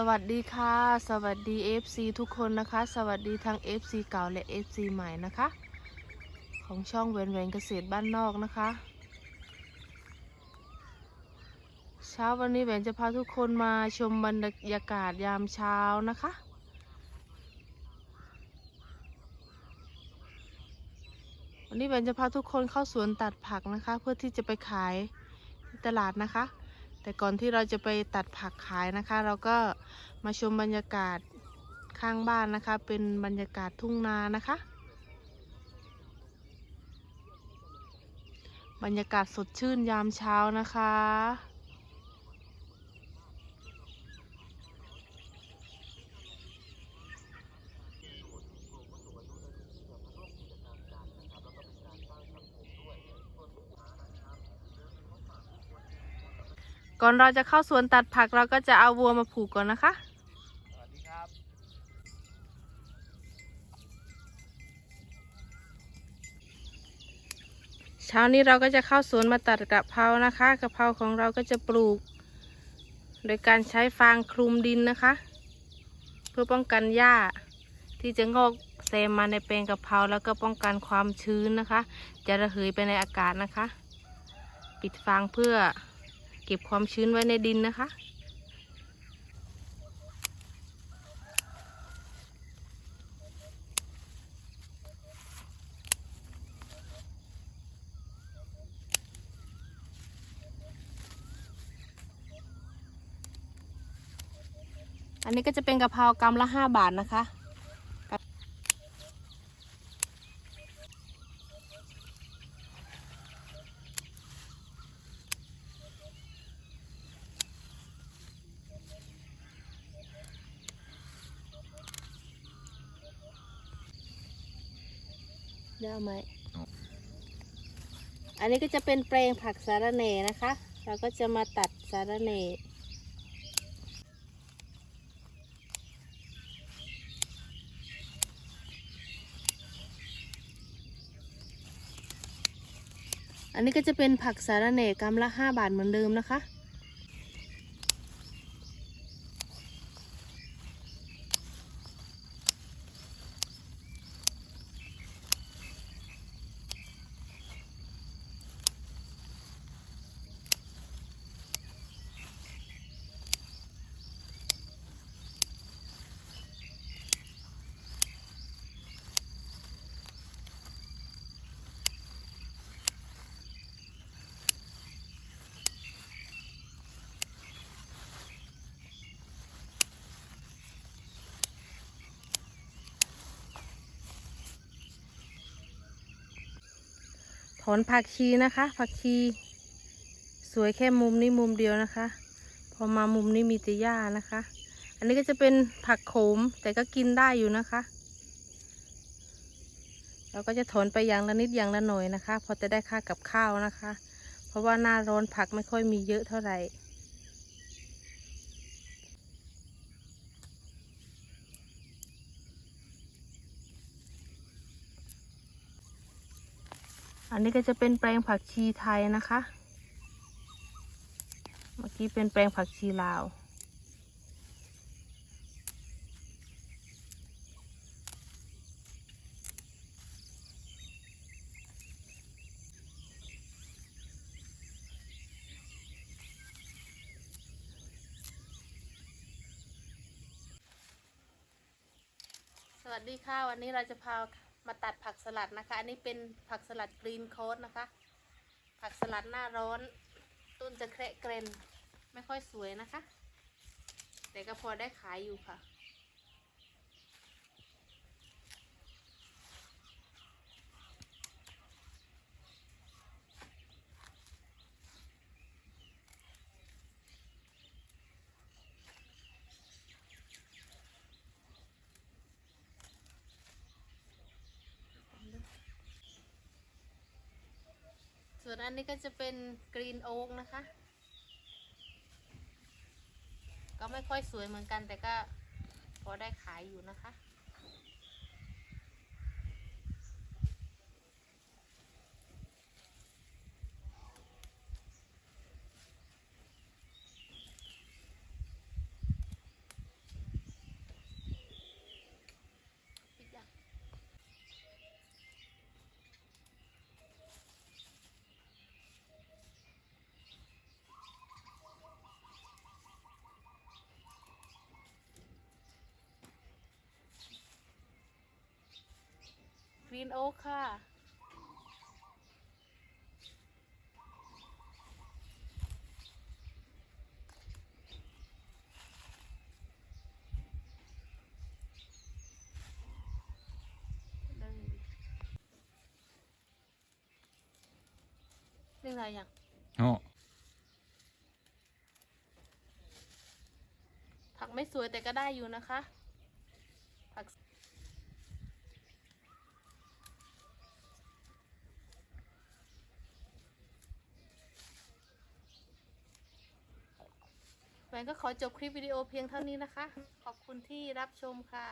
สวัสดีค่ะ สวัสดี FC ทุกคนนะคะ สวัสดีทั้ง FC เก่าและ FC ใหม่นะคะ ของช่องเวนเวนเกษตรบ้านนอกนะคะ เช้าวันนี้แหวนจะพาทุกคนมาชมบรรยากาศยามเช้านะคะวันนี้แหวนจะพาทุกคนเข้าสวนตัดผักนะคะ เพื่อที่จะไปขายตลาดนะคะ แต่ก่อนที่เราจะไปตัดผักขายนะคะ เราก็มาชมบรรยากาศข้างบ้านนะคะ เป็นบรรยากาศทุ่งนานะคะ บรรยากาศสดชื่นยามเช้านะคะ ก่อนเราจะเข้าสวนตัดผักเราก็จะเอาวัวมาผูกก่อนนะคะ สวัสดีครับ เช้านี้เราก็จะเข้าสวนมาตัดกะเพรานะคะกะเพราของเราก็จะปลูก โดยการใช้ฟางคลุมดินนะคะ เพื่อป้องกันหญ้าที่จะงอกแซมมาในแปลงกะเพราแล้วก็ป้องกันความชื้นนะคะ จะระเหยไปในอากาศนะคะ ปิดฟางเพื่อ เก็บความชื้นไว้ในดินนะคะ อันนี้ก็จะเป็นกะเพรากำละห้าบาทนะคะ เดี๋ยวเอาไหมอันนี้ก็จะเป็นแปลงผักสาระเนนะคะ เราก็จะมาตัดสาระเนอันนี้ก็จะเป็นผักสาระเนกรัมละ 5 บาทเหมือนเดิมนะคะ อนผักชีนะคะ ผักชี สวยแค่มุมนี้มุมเดียวนะคะ พอมามุมนี้มีแต่หญ้านะคะ อันนี้ก็จะเป็นผักโขมแต่ก็กินได้อยู่นะคะเราก็จะถอนไปอย่างละนิดอย่างละหน่อยนะคะ พอจะได้ค่ากับข้าวนะคะ เพราะว่าหน้าร้อนผักไม่ค่อยมีเยอะเท่าไหร่ อันนี้ก็จะเป็นแปลงผักชีไทยนะคะ เมื่อกี้เป็นแปลงผักชีลาว สวัสดีค่ะ วันนี้เราจะพา มาตัดผักสลัดนะคะ อันนี้เป็นผักสลัดกรีนโคดนะคะ ผักสลัดหน้าร้อน ต้นจะแคระเกรนไม่ค่อยสวยนะคะ แต่ก็พอได้ขายอยู่ค่ะ ส่วนอันนี้ก็จะเป็นกรีนโอ๊กนะคะ ก็ไม่ค่อยสวยเหมือนกันแต่ก็พอได้ขายอยู่นะคะ รีนโอ๊กค่ะได้ดิเรื่องอะไรอย่างโอ้ผักไม่สวยแต่ก็ได้อยู่นะคะ ผัก แฟนก็ขอจบคลิปวิดีโอเพียงเท่านี้นะคะ ขอบคุณที่รับชมค่ะ